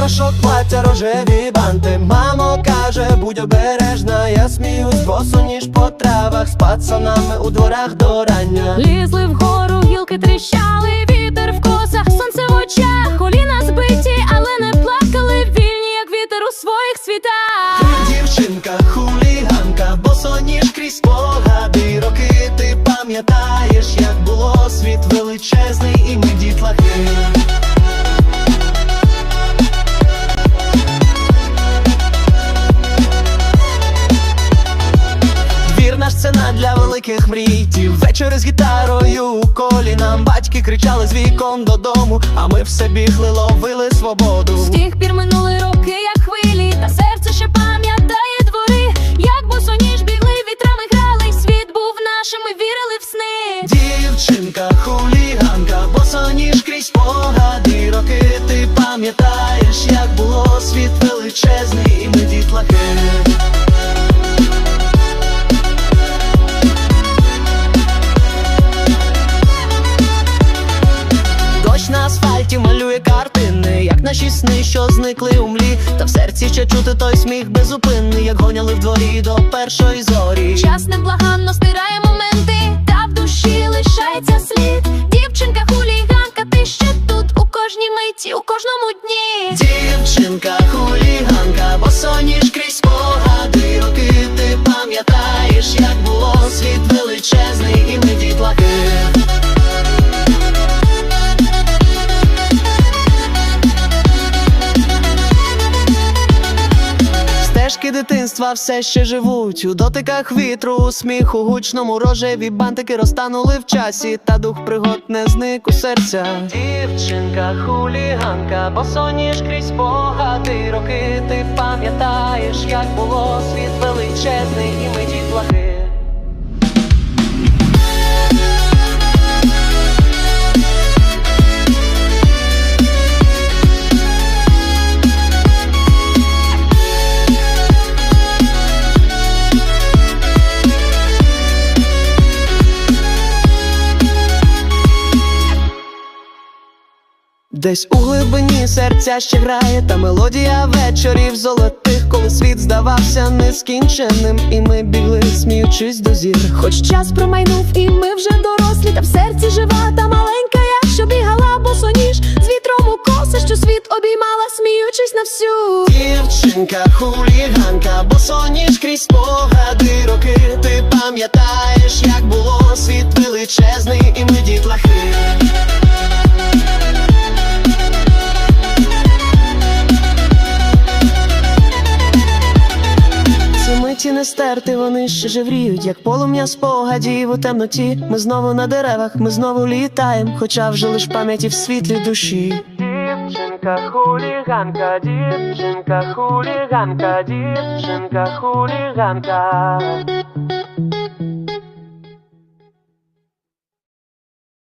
Порошок, плаття, рожеві банти. Мамо каже, будь обережна, я сміюсь, босо ніж по травах з пацанами у дворах до рання. Лізли вгору, гілки тріщали, вітер в косах, сонце в очах, коліна збиті, але не плакали, вільні, як вітер у своїх світах. Дівчинка, хуліганка, босоніж крізь спогади роки ти пам'ятаєш, як було світ величезний і ми дітлахи. Для мрій. Ті вечори з гітарою у колі нам батьки кричали з вікон додому, а ми все бігли, ловили свободу. З тих пір минули роки, як хвилі, та серце ще пам'ятає двори, як босоніж бігли, вітрами грали, світ був нашим, ми вірили в сни. Дівчинка, хуліганка, босоніж крізь спогади роки ти пам'ятаєш, як було світ малює картини, як наші сни, що зникли у млі. Та в серці ще чути той сміх безупинний, як гоняли в дворі до першої зорі. Час неблаганно стирає моменти, та в душі лишається слід. Дівчинка, хуліганка, ти ще тут у кожній миті, у кожному дні. Стежки дитинства все ще живуть у дотиках вітру, у сміху гучному рожеві бантики розтанули в часі, та дух пригод не зник у серця. Дівчинка, хуліганка, босоніж крізь погади роки ти пам'ятаєш, як було світ величезний, і ми дітлахи. Десь у глибині серця ще грає та мелодія вечорів золотих, коли світ здавався нескінченним, і ми бігли, сміючись до зір. Хоч час промайнув, і ми вже дорослі, та в серці жива та маленька я, що бігала босоніж з вітром у коси, що світ обіймала, сміючись на всю. Дівчинка, хуліганка, босоніж крізь спогади роки ти пам'ятаєш, як було світ величезний, і ми дітлахи. Не стерти, вони ще живріють, як полум'я спогадів у темноті. Ми знову на деревах, ми знову літаємо, хоча вже лиш пам'яті в світлі душі. Дівчинка, хуліганка, дівчинка, хуліганка, дівчинка, хуліганка.